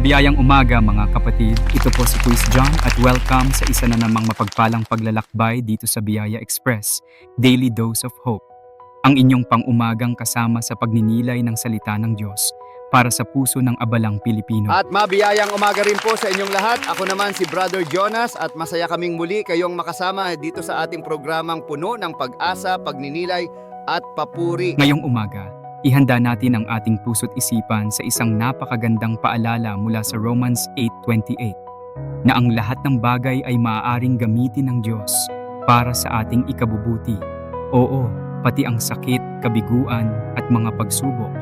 Mabiyayang umaga mga kapatid. Ito po si Quiz John at welcome sa isa na namang mapagpalang paglalakbay dito sa Biyaya Express, Daily Dose of Hope. Ang inyong pang-umagang kasama sa pagninilay ng salita ng Diyos para sa puso ng abalang Pilipino. At mabiyayang umaga rin po sa inyong lahat. Ako naman si Brother Jonas at masaya kaming muli kayong makasama dito sa ating programang puno ng pag-asa, pagninilay at papuri. Ngayong umaga, ihanda natin ang ating puso't isipan sa isang napakagandang paalala mula sa Romans 8.28 na ang lahat ng bagay ay maaaring gamitin ng Diyos para sa ating ikabubuti. Oo, pati ang sakit, kabiguan at mga pagsubok.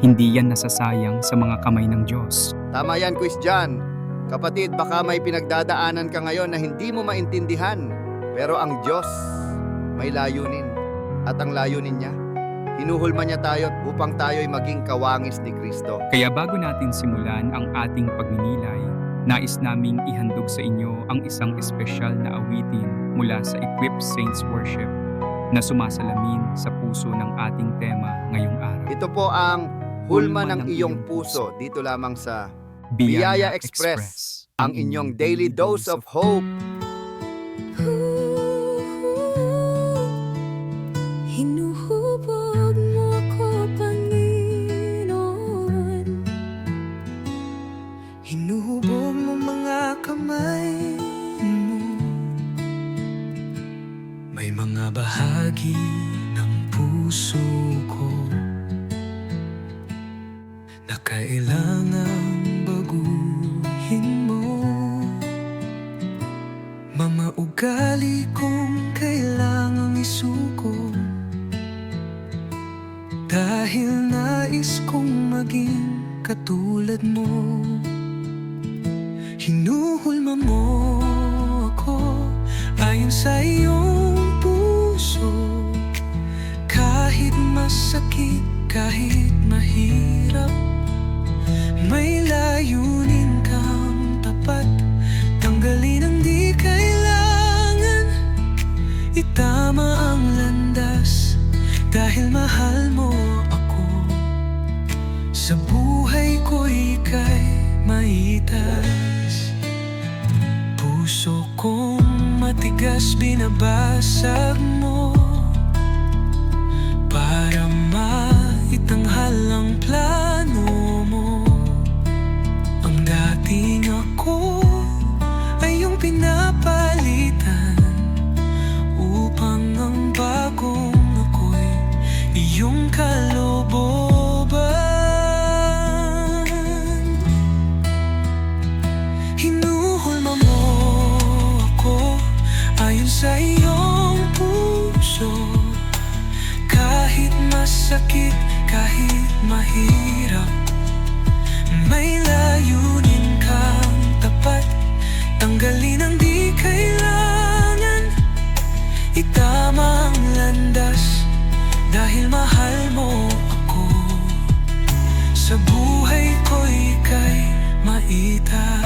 Hindi yan nasasayang sa mga kamay ng Diyos. Tama yan, Quiz John. Kapatid, baka may pinagdadaanan ka ngayon na hindi mo maintindihan. Pero ang Diyos may layunin. At ang layunin niya, hinuhulma niya tayo upang tayo'y maging kawangis ni Kristo. Kaya bago natin simulan ang ating pagninilay, nais naming ihandog sa inyo ang isang espesyal na awitin mula sa Equip Saints Worship na sumasalamin sa puso ng ating tema ngayong araw. Ito po ang hulma ng iyong puso dito lamang sa Biyaya Biyaya Express, ang inyong daily dose of hope. Mga bahagi ng puso ko. Na kailangang matigas binabasag mo 一沓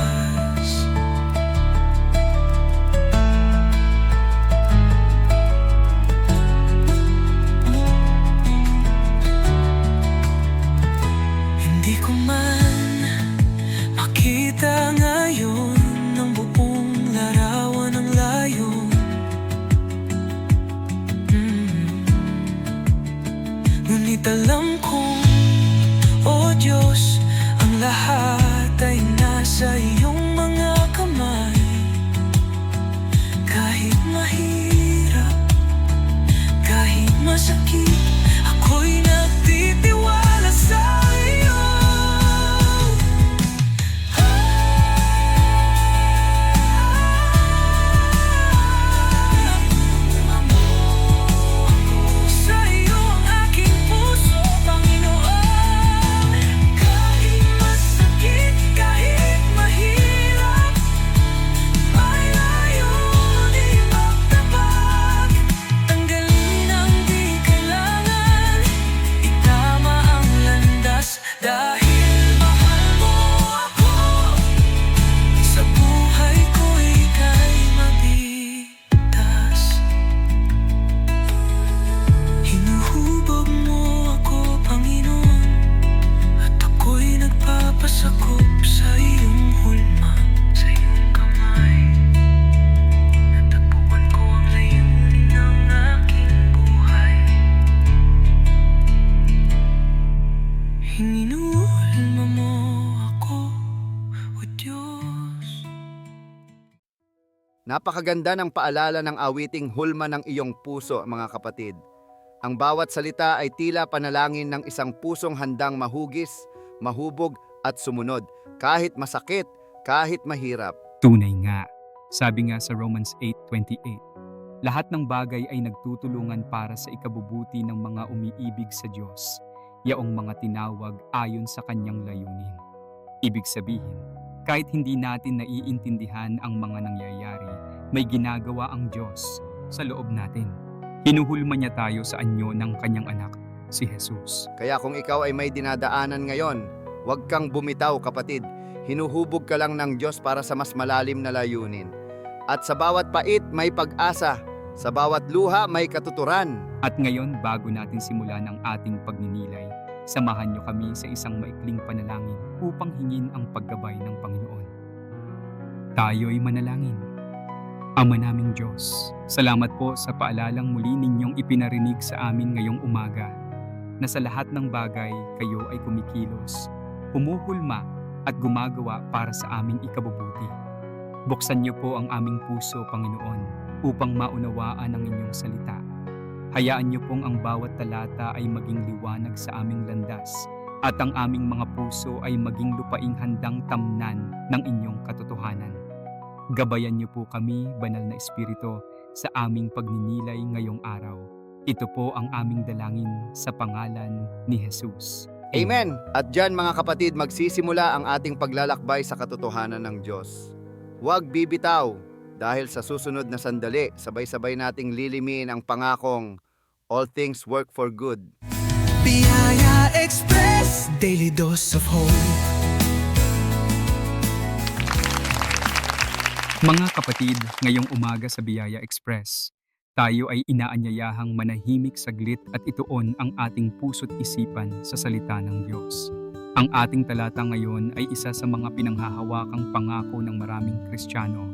Napakaganda ng paalala ng awiting hulma ng iyong puso, mga kapatid. Ang bawat salita ay tila panalangin ng isang pusong handang mahugis, mahubog at sumunod, kahit masakit, kahit mahirap. Tunay nga. Sabi nga sa Romans 8.28, lahat ng bagay ay nagtutulungan para sa ikabubuti ng mga umiibig sa Diyos, yaong mga tinawag ayon sa kanyang layunin. Ibig sabihin, kahit hindi natin naiintindihan ang mga nangyayari, may ginagawa ang Diyos sa loob natin. Hinuhulma niya tayo sa anyo ng kanyang anak, si Jesus. Kaya kung ikaw ay may dinadaanan ngayon, huwag kang bumitaw kapatid. Hinuhubog ka lang ng Diyos para sa mas malalim na layunin. At sa bawat pait may pag-asa, sa bawat luha may katuturan. At ngayon, bago natin simulan ang ating pagninilay, samahan niyo kami sa isang maikling panalangin upang hingin ang paggabay ng Panginoon. Tayo'y manalangin. Ama naming Diyos, salamat po sa paalalang muli ninyong ipinarinig sa amin ngayong umaga na sa lahat ng bagay kayo ay kumikilos, humuhulma at gumagawa para sa aming ikabubuti. Buksan niyo po ang aming puso, Panginoon, upang maunawaan ang inyong salita. Hayaan niyo pong ang bawat talata ay maging liwanag sa aming landas at ang aming mga puso ay maging lupaing handang tamnan ng inyong katotohanan. Gabayan niyo po kami, Banal na Espiritu, sa aming pagninilay ngayong araw. Ito po ang aming dalangin sa pangalan ni Jesus. Amen! At dyan mga kapatid, magsisimula ang ating paglalakbay sa katotohanan ng Diyos. Huwag bibitaw dahil sa susunod na sandali, sabay-sabay nating lilimin ang pangakong All things work for good. Biyaya Express Daily Dose of Hope Mga kapatid, ngayong umaga sa Biyaya Express, tayo ay inaanyayahang manahimik saglit at ituon ang ating puso't isipan sa salita ng Diyos. Ang ating talata ngayon ay isa sa mga pinanghahawakang pangako ng maraming Kristiyano,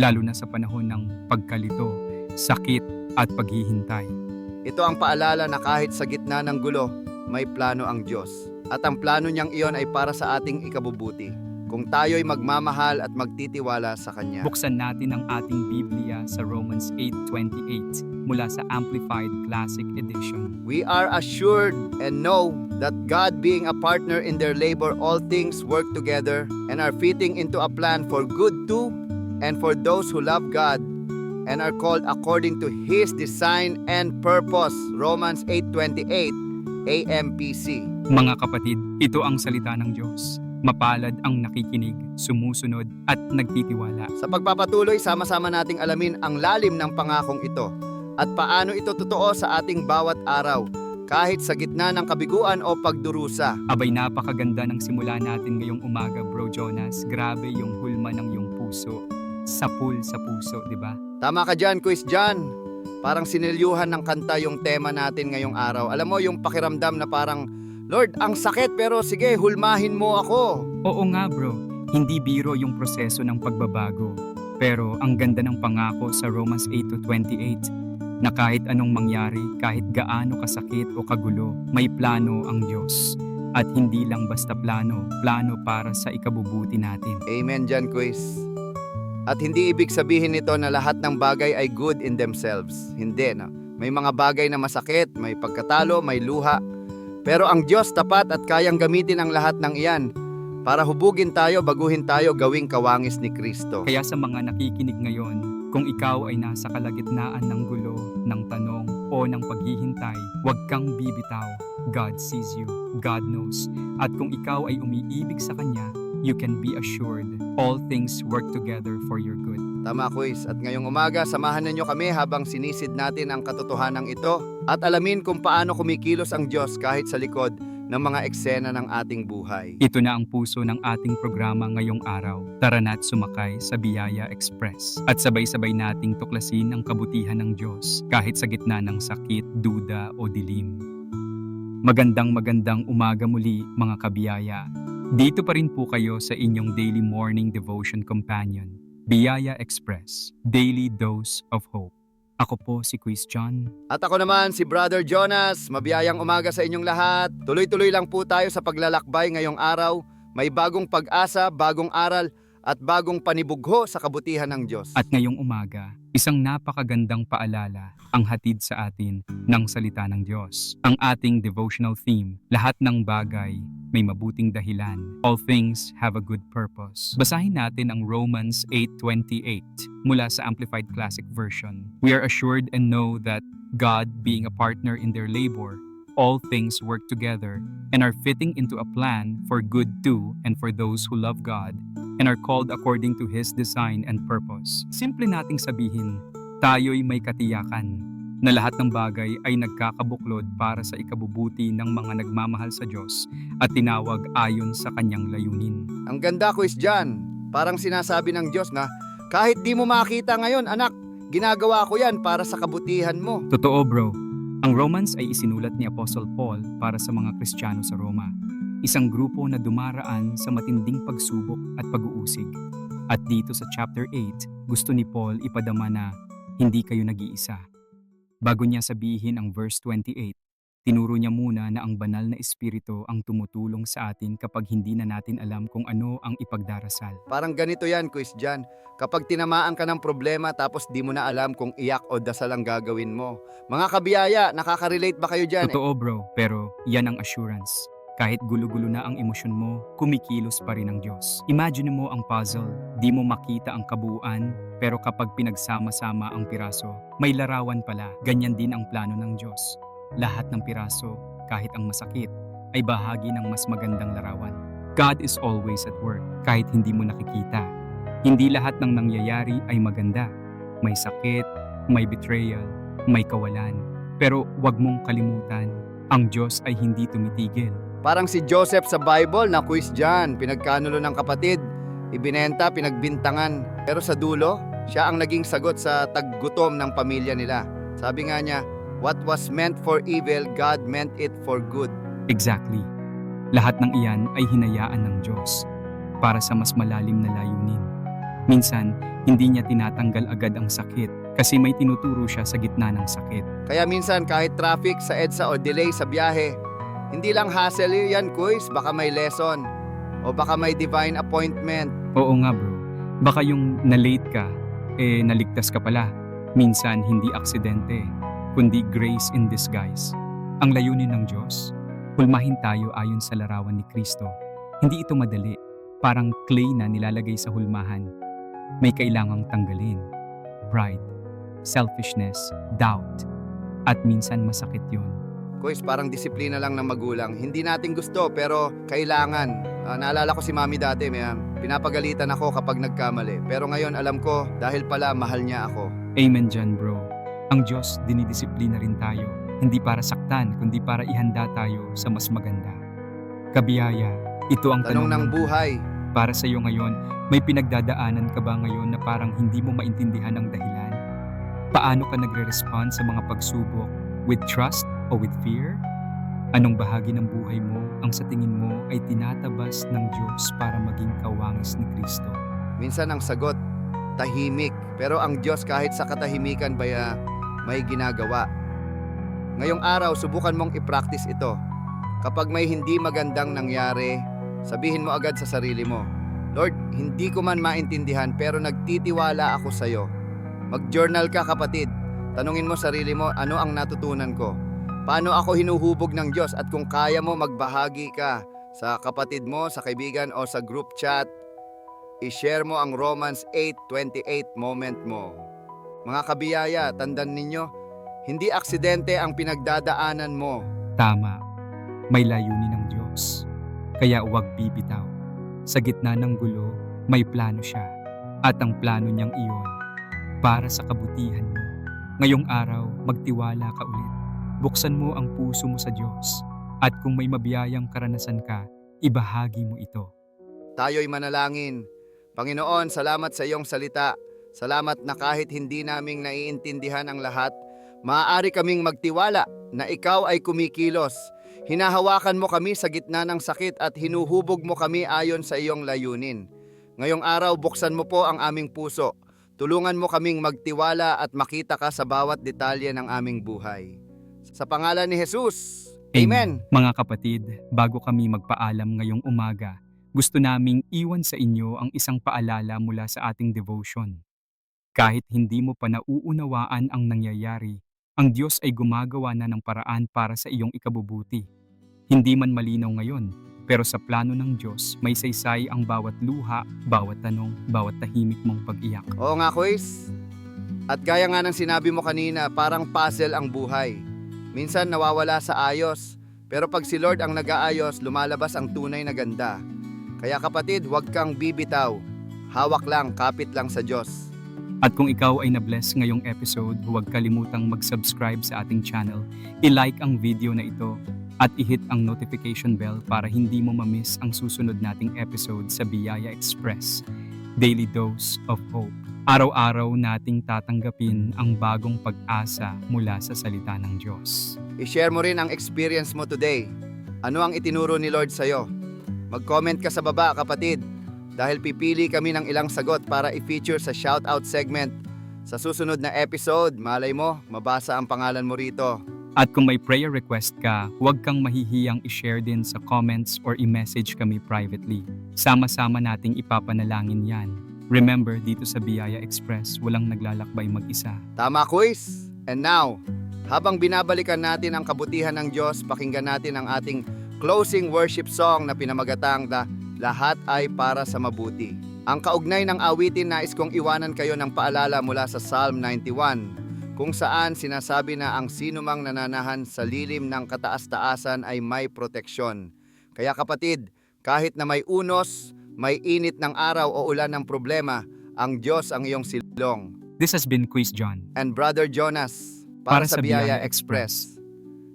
lalo na sa panahon ng pagkalito, sakit at paghihintay. Ito ang paalala na kahit sa gitna ng gulo, may plano ang Diyos. At ang plano niyang iyon ay para sa ating ikabubuti. Kung tayo'y magmamahal at magtitiwala sa Kanya. Buksan natin ang ating Biblia sa Romans 8.28 mula sa Amplified Classic Edition. We are assured and know that God being a partner in their labor, all things work together and are fitting into a plan for good too, and for those who love God and are called according to His design and purpose. Romans 8.28 AMPC. Mga kapatid, ito ang salita ng Diyos. Mapalad ang nakikinig, sumusunod at nagtitiwala. Sa pagpapatuloy, sama-sama nating alamin ang lalim ng pangakong ito at paano ito totoo sa ating bawat araw, kahit sa gitna ng kabiguan o pagdurusa. Abay napakaganda ng simula natin ngayong umaga, Bro Jonas. Grabe yung hulma ng iyong puso. Sapul sa puso, di ba? Tama ka dyan, Quiz John. Parang sinilyuhan ng kanta yung tema natin ngayong araw. Alam mo, yung pakiramdam na parang, Lord, ang sakit pero sige, hulmahin mo ako. Oo nga bro, hindi biro yung proseso ng pagbabago. Pero ang ganda ng pangako sa Romans 8.28 na kahit anong mangyari, kahit gaano kasakit o kagulo, may plano ang Diyos. At hindi lang basta plano, plano para sa ikabubuti natin. Amen dyan, Quiz. At hindi ibig sabihin nito na lahat ng bagay ay good in themselves. Hindi, no? May mga bagay na masakit, may pagkatalo, may luha. Pero ang Diyos tapat at kayang gamitin ang lahat ng iyan para hubugin tayo, baguhin tayo, gawing kawangis ni Kristo. Kaya sa mga nakikinig ngayon, kung ikaw ay nasa kalagitnaan ng gulo, ng tanong, o ng paghihintay, huwag kang bibitaw. God sees you. God knows. At kung ikaw ay umiibig sa Kanya, you can be assured all things work together for your good. Tama, Quiz. At ngayong umaga, samahan ninyo kami habang sinisid natin ang katotohanan ito at alamin kung paano kumikilos ang Diyos kahit sa likod ng mga eksena ng ating buhay. Ito na ang puso ng ating programa ngayong araw. Tara na't sumakay sa Biyaya Express at sabay-sabay nating tuklasin ang kabutihan ng Diyos kahit sa gitna ng sakit, duda o dilim. Magandang magandang umaga muli mga kabiyaya. Dito pa rin po kayo sa inyong daily morning devotion companion, Biyaya Express, Daily Dose of Hope. Ako po si Quiz John. At ako naman si Brother Jonas. Mabiyayang umaga sa inyong lahat. Tuloy-tuloy lang po tayo sa paglalakbay ngayong araw. May bagong pag-asa, bagong aral, at bagong panibugho sa kabutihan ng Diyos. At ngayong umaga, isang napakagandang paalala ang hatid sa atin ng salita ng Diyos. Ang ating devotional theme, lahat ng bagay may mabuting dahilan. All things have a good purpose. Basahin natin ang Romans 8.28 mula sa Amplified Classic Version. We are assured and know that God being a partner in their labor, all things work together and are fitting into a plan for good too and for those who love God and are called according to His design and purpose. Simple nating sabihin, tayo'y may katiyakan na lahat ng bagay ay nagkakabuklod para sa ikabubuti ng mga nagmamahal sa Diyos at tinawag ayon sa kanyang layunin. Ang ganda, Quiz John. Parang sinasabi ng Diyos na, kahit di mo makita ngayon, anak, ginagawa ko yan para sa kabutihan mo. Totoo bro, ang Romans ay isinulat ni Apostle Paul para sa mga Kristiyano sa Roma. Isang grupo na dumaraan sa matinding pagsubok at pag-uusig. At dito sa chapter 8, gusto ni Paul ipadama na hindi kayo nag-iisa. Bago niya sabihin ang verse 28, tinuro niya muna na ang banal na espiritu ang tumutulong sa atin kapag hindi na natin alam kung ano ang ipagdarasal. Parang ganito yan, Quiz John. Kapag tinamaan ka ng problema tapos di mo na alam kung iyak o dasal ang gagawin mo. Mga kabiyaya, nakaka-relate ba kayo dyan? Totoo bro, pero yan ang assurance. Kahit gulo-gulo na ang emosyon mo, kumikilos pa rin ang Diyos. Imagine mo ang puzzle, di mo makita ang kabuuan, pero kapag pinagsama-sama ang piraso, may larawan pala. Ganyan din ang plano ng Diyos. Lahat ng piraso, kahit ang masakit, ay bahagi ng mas magandang larawan. God is always at work, kahit hindi mo nakikita. Hindi lahat ng nangyayari ay maganda. May sakit, may betrayal, may kawalan. Pero wag mong kalimutan, ang Diyos ay hindi tumitigil. Parang si Joseph sa Bible na Quiz John. Pinagkanulo ng kapatid, ibinenta, pinagbintangan. Pero sa dulo, siya ang naging sagot sa taggutom ng pamilya nila. Sabi nga niya, What was meant for evil, God meant it for good. Exactly. Lahat ng iyan ay hinayaan ng Diyos para sa mas malalim na layunin. Minsan, hindi niya tinatanggal agad ang sakit kasi may tinuturo siya sa gitna ng sakit. Kaya minsan kahit traffic sa EDSA o delay sa biyahe, hindi lang hassle yan, Quiz. Baka may lesson. O baka may divine appointment. Oo nga bro, baka yung na-late ka, eh naligtas ka pala. Minsan hindi aksidente, kundi grace in disguise. Ang layunin ng Diyos, hulmahin tayo ayon sa larawan ni Kristo. Hindi ito madali, parang clay na nilalagay sa hulmahan. May kailangang tanggalin. Pride, selfishness, doubt, at minsan masakit yon. Quiz, parang disiplina lang ng magulang. Hindi natin gusto pero kailangan. Ah, naalala ko si mami dati, may ah, pinapagalitan ako kapag nagkamali. Pero ngayon alam ko dahil pala mahal niya ako. Amen dyan bro. Ang Diyos dinidisiplina rin tayo, hindi para saktan, kundi para ihanda tayo sa mas maganda. Kabiyaya, ito ang Tanong ng buhay. Para sa iyo ngayon, may pinagdadaanan ka ba ngayon na parang hindi mo maintindihan ang dahilan? Paano ka nagre-respond sa mga pagsubok? With trust o with fear? Anong bahagi ng buhay mo ang sa tingin mo ay tinatabas ng Diyos para maging kawangis ni Kristo? Minsan ang sagot, tahimik. Pero ang Diyos kahit sa katahimikan baya may ginagawa. Ngayong araw, subukan mong i-practice ito. Kapag may hindi magandang nangyari, sabihin mo agad sa sarili mo, Lord, hindi ko man maintindihan pero nagtitiwala ako sa iyo. Mag-journal ka kapatid. Tanungin mo sarili mo ano ang natutunan ko. Paano ako hinuhubog ng Diyos at kung kaya mo magbahagi ka sa kapatid mo, sa kaibigan o sa group chat, i-share mo ang Romans 8.28 moment mo. Mga kabiyaya, tandaan ninyo, hindi aksidente ang pinagdadaanan mo. Tama, may layunin ng Diyos. Kaya huwag bibitaw. Sa gitna ng gulo, may plano siya. At ang plano niyang iyon, para sa kabutihan mo. Ngayong araw, magtiwala ka ulit. Buksan mo ang puso mo sa Diyos. At kung may mabiyayang karanasan ka, ibahagi mo ito. Tayo'y manalangin. Panginoon, salamat sa iyong salita. Salamat na kahit hindi naming naiintindihan ang lahat, maaari kaming magtiwala na ikaw ay kumikilos. Hinahawakan mo kami sa gitna ng sakit at hinuhubog mo kami ayon sa iyong layunin. Ngayong araw, buksan mo po ang aming puso. tulungan mo kaming magtiwala at makita ka sa bawat detalye ng aming buhay. Sa pangalan ni Jesus, Amen! Mga kapatid, bago kami magpaalam ngayong umaga, gusto naming iwan sa inyo ang isang paalala mula sa ating devotion. Kahit hindi mo pa nauunawaan ang nangyayari, ang Diyos ay gumagawa na ng paraan para sa iyong ikabubuti. Hindi man malinaw ngayon, pero sa plano ng Diyos, may saysay ang bawat luha, bawat tanong, bawat tahimik mong pag-iyak. Oo nga, Kuis. At gaya nga ng sinabi mo kanina, parang puzzle ang buhay. Minsan nawawala sa ayos, pero pag si Lord ang nag-aayos, lumalabas ang tunay na ganda. Kaya kapatid, huwag kang bibitaw. Hawak lang, kapit lang sa Diyos. At kung ikaw ay na-bless ngayong episode, huwag kalimutang mag-subscribe sa ating channel, i-like ang video na ito, at i-hit ang notification bell para hindi mo ma-miss ang susunod nating episode sa Biyaya Express, Daily Dose of Hope. Araw-araw nating tatanggapin ang bagong pag-asa mula sa salita ng Diyos. I-share mo rin ang experience mo today. Ano ang itinuro ni Lord sa'yo? Mag-comment ka sa baba, kapatid. Dahil pipili kami ng ilang sagot para i-feature sa shoutout segment. Sa susunod na episode, malay mo, mabasa ang pangalan mo rito. At kung may prayer request ka, huwag kang mahihiyang i-share din sa comments or i-message kami privately. Sama-sama nating ipapanalangin yan. Remember, dito sa Biyaya Express, walang naglalakbay mag-isa. Tama, quiz? And now, habang binabalikan natin ang kabutihan ng Diyos, pakinggan natin ang ating closing worship song na pinamagatang na Lahat ay para sa mabuti. Ang kaugnay ng awitin nais kong iwanan kayo ng paalala mula sa Psalm 91, kung saan sinasabi na ang sinumang nananahan sa lilim ng kataas-taasan ay may proteksyon. Kaya kapatid, kahit na may unos, may init ng araw o ulan ng problema, ang Diyos ang iyong silong This has been Quiz John, and Brother Jonas para, sa Biyaya Express.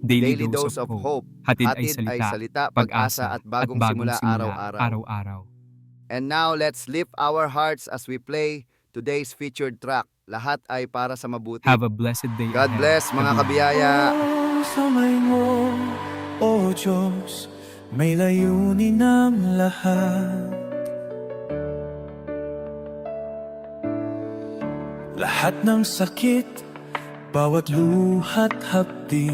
Daily, Daily Dose of Hope. Hatid, ay Hatid ay salita, salita, pag-asa, pag-asa at bagong simula araw-araw. araw-araw. And now let's lift our hearts as we play today's featured track. Lahat ay para sa mabuti. Have a blessed day God ahead. bless mga kabiyaya. Samay mo, O Diyos, may layunin ang lahat. Lahat ng sakit, bawat luhat hapdi,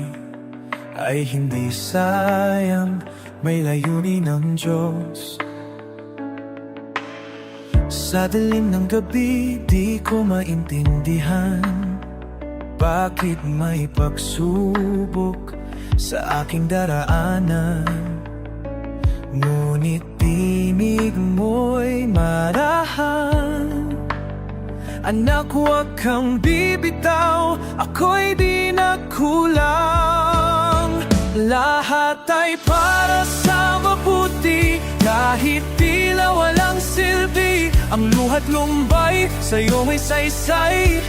ay hindi sayang, may layunin ng Diyos. Sa dilim ng gabi, di ko maintindihan bakit may pagsubok sa aking daraanan. Ngunit tinig mo'y marahan. Anak, huwag kang bibitaw Ako'y di nagkulang Lahat ay para sa mabuti Kahit tila walang silbi. Ang luhat lumbay Sa'yo may saysay.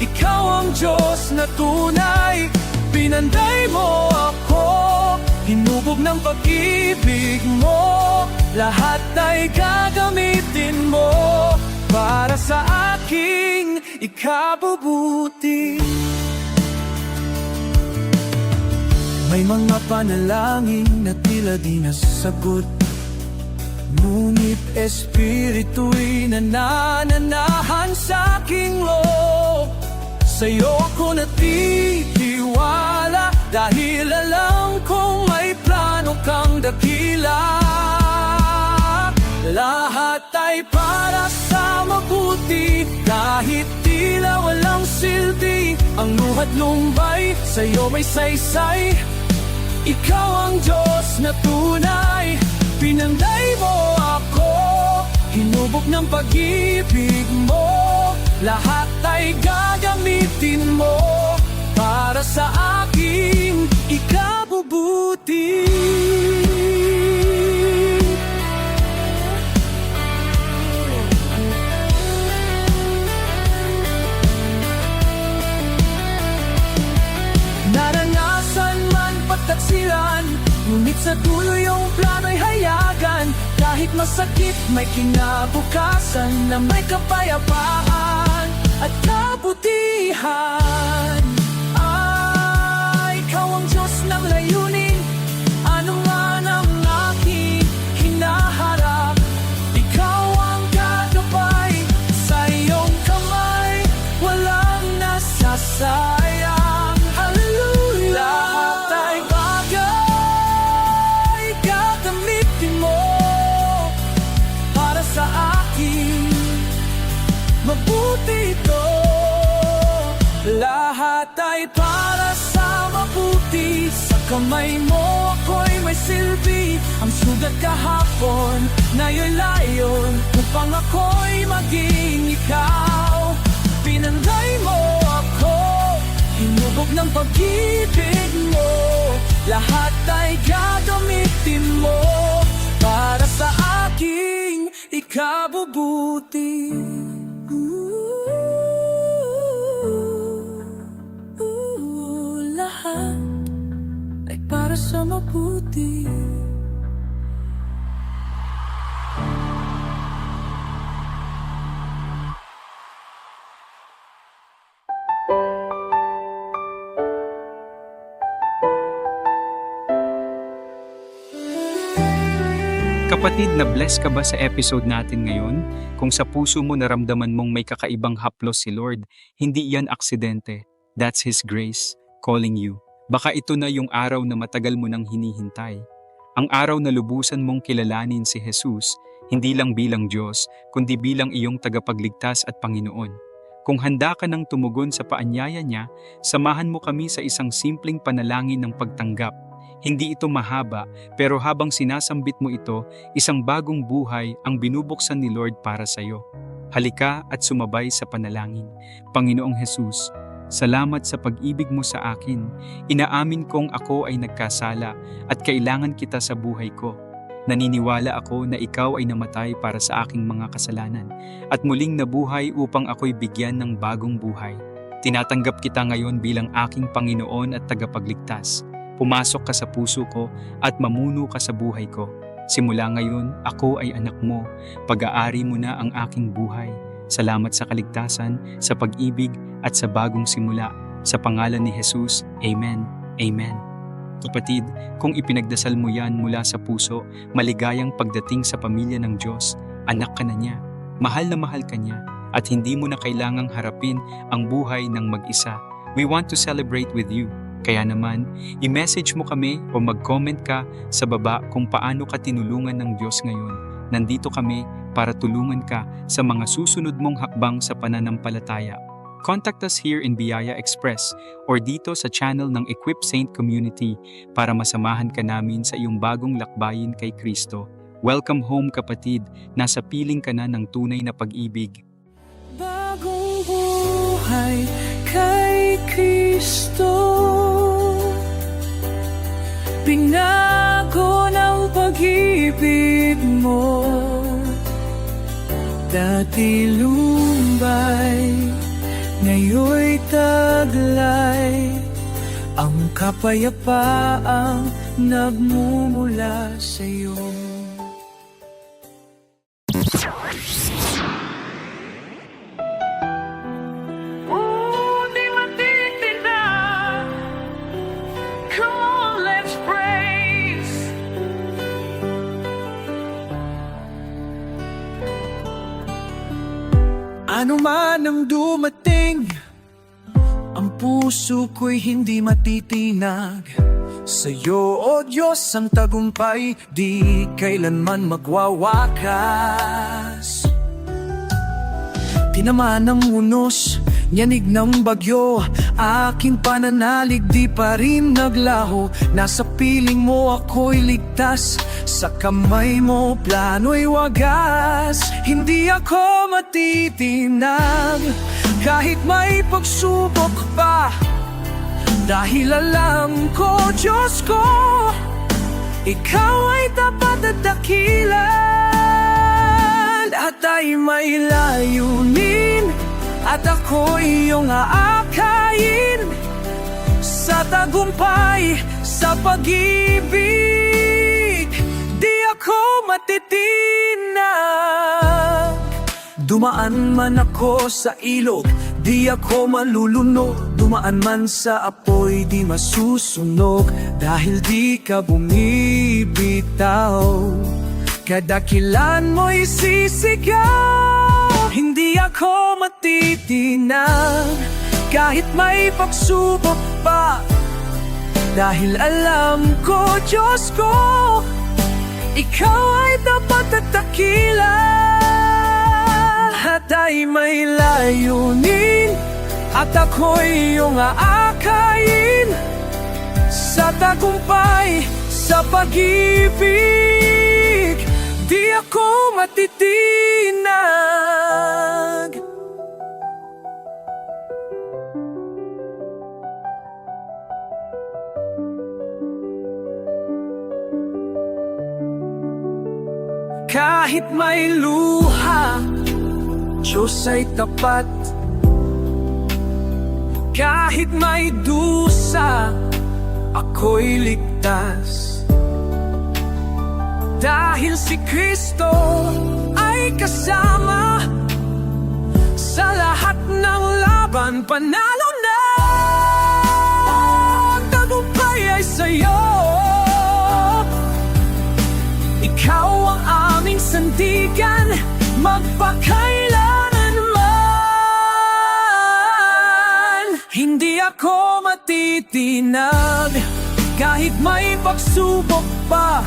Ikaw ang Diyos na tunay. Pinanday mo ako Hinubog ng pag-ibig mo. Lahat ay gagamitin mo Para sa aking ikabubuti May mga panalangin na tila di nasagot Ngunit espiritu'y nanananahan sa aking loob. Sa'yo ko natitiwala Dahil alam kong may plano kang dakila. Lahat ay para sa mabuti Kahit tila walang silbi. Ang luhat lumbay Sa'yo may saysay ikaw ang Diyos na tunay. Pinanday mo ako. Hinubog ng pag-ibig mo. Lahat ay gagamitin mo Para sa aking ikabubuti Kahit sa dulo yung plano'y hayagan. Kahit masakit may kinabukasan Na may kapayapaan at kabutihan. Ay, ikaw ang Diyos ng layunin. Ano man ang aking hinaharap? Ikaw ang gagabay Sa iyong kamay. Walang nasasay ay para sa mabuti Sa kamay mo ako'y may silbi. Ang sugat kahapon na layon Upang ako'y maging ikaw. Pinanday mo ako Hinubog ng pag-ibig mo. Lahat ay gagamitin mo Para sa aking ikabubuti para sa mabuti Kapatid, na bless ka ba sa episode natin ngayon? Kung sa puso mo naramdaman mong may kakaibang haplos si Lord, hindi yan aksidente. That's His grace calling you. Baka ito na yung araw na matagal mo nang hinihintay. Ang araw na lubusan mong kilalanin si Jesus, hindi lang bilang Diyos, kundi bilang iyong tagapagligtas at Panginoon. Kung handa ka nang tumugon sa paanyaya niya, samahan mo kami sa isang simpleng panalangin ng pagtanggap. Hindi ito mahaba, pero habang sinasambit mo ito, isang bagong buhay ang binubuksan ni Lord para sa iyo. Halika at sumabay sa panalangin. Panginoong Jesus, salamat sa pag-ibig mo sa akin. Inaamin kong ako ay nagkasala at kailangan kita sa buhay ko. Naniniwala ako na ikaw ay namatay para sa aking mga kasalanan at muling nabuhay upang ako'y bigyan ng bagong buhay. Tinatanggap kita ngayon bilang aking Panginoon at tagapagligtas. Pumasok ka sa puso ko at mamuno ka sa buhay ko. Simula ngayon, ako ay anak mo. Pag-aari mo na ang aking buhay. Salamat sa kaligtasan, sa pag-ibig at sa bagong simula. Sa pangalan ni Jesus, Amen. Amen. Kapatid, kung ipinagdasal mo yan mula sa puso, maligayang pagdating sa pamilya ng Diyos, anak ka na niya. Mahal na mahal ka niya at hindi mo na kailangang harapin ang buhay ng mag-isa. We want to celebrate with you. Kaya naman, i-message mo kami o mag-comment ka sa baba kung paano ka tinulungan ng Diyos ngayon. Nandito kami para tulungan ka sa mga susunod mong hakbang sa pananampalataya. Contact us here in Biyaya Express or dito sa channel ng Equip Saint Community para masamahan ka namin sa iyong bagong lakbayin kay Kristo. Welcome home kapatid, nasa piling ka na ng tunay na pag-ibig. Bagong buhay kay Kristo Pinago ng pag-ibig mo Dati lumbay Ngayon'y taglay. Ang kapayapaang nagmumula sa'yo Ano man ang dumating, ang puso ko'y hindi matitinag. Sa'yo, O Diyos, ang tagumpay, di kailanman magwawakas. Tinamaan ng unos, yanig ng bagyo Aking pananalig di pa rin naglaho. Nasa piling mo ako'y ligtas Sa kamay mo plano'y wagas. Hindi ako matitinag Kahit may pagsubok pa. Dahil alam ko, Diyos ko Ikaw ay tapat at dakilan. At ay may layunin At ako'y iyong aakayin Sa tagumpay, sa pag-ibig. Di ako matitinag. Dumaan man ako sa ilog, di ako maluluno. Dumaan man sa apoy, di masusunog. Dahil di ka bumibitaw. Kadakilan mo'y sisigaw Hindi ako matitinag. Kahit may pagsubok pa. Dahil alam ko, Diyos ko Ikaw ay dapat at dakilan At ay may layunin At ako'y iyong aakayin. Sa tagumpay, sa pag-ibig Di ako matitinag Kahit may luha, Diyos ay tapat. Kahit may dusa, ako'y ligtas. Dahil si Kristo ay kasama Sa lahat ng laban, panalo na tagumpay ay sa'yo sandigan Magpakailangan man. Hindi ako matitinag Kahit may pagsubok pa.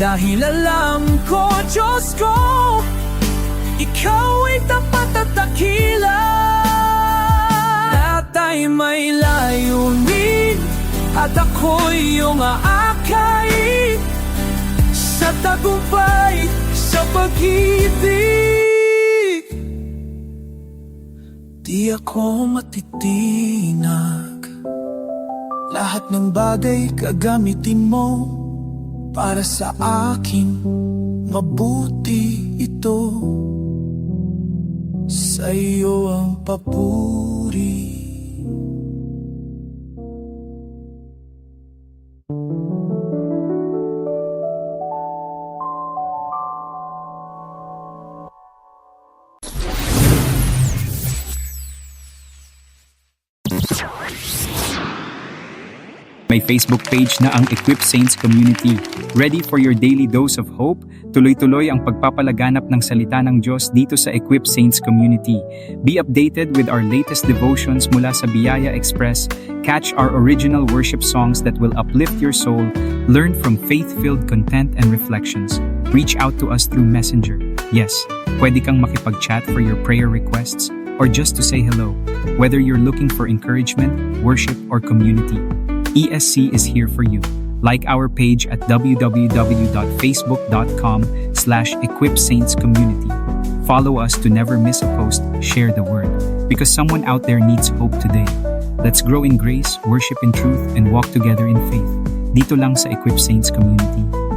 Dahil alam ko, Diyos ko Ikaw ay tapat at dakila. At ay may layunin At ako'y iyong aakayin sa tagumpay, pag-ibig. Di ako matitinag Lahat ng bagay gagamitin mo Para sa akin. Mabuti ito. Sa iyo ang papuri May Facebook page na ang Equip Saints Community. Ready for your daily dose of hope? Tuloy-tuloy ang pagpapalaganap ng salita ng Diyos dito sa Equip Saints Community. Be updated with our latest devotions mula sa Biyaya Express. Catch our original worship songs that will uplift your soul. Learn from faith-filled content and reflections. Reach out to us through Messenger. Yes, pwede kang makipag-chat for your prayer requests or just to say hello. Whether you're looking for encouragement, worship, or community, ESC is here for you. Like our page at www.facebook.com slash equipsaintscommunity. Follow us to never miss a post, share the word. Because someone out there needs hope today. Let's grow in grace, worship in truth, and walk together in faith. Dito lang sa Equip Saints Community.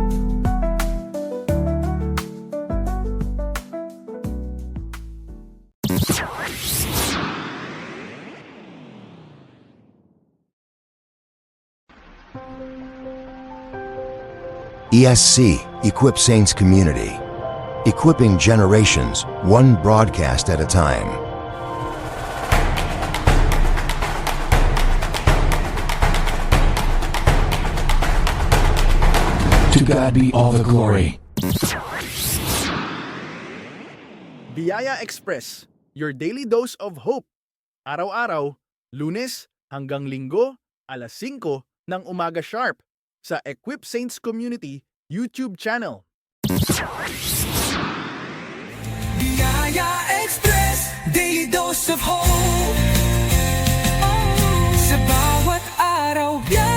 ESC, Equip Saints Community. Equipping generations, one broadcast at a time. To God be all the glory. Biyaya Express, your daily dose of hope. Araw-araw, lunes hanggang linggo, alas 5 ng Umaga Sharp sa Equip Saints Community YouTube channel. Biyaya Express, daily dose of hope. Oh, sa bawat araw, biyaya.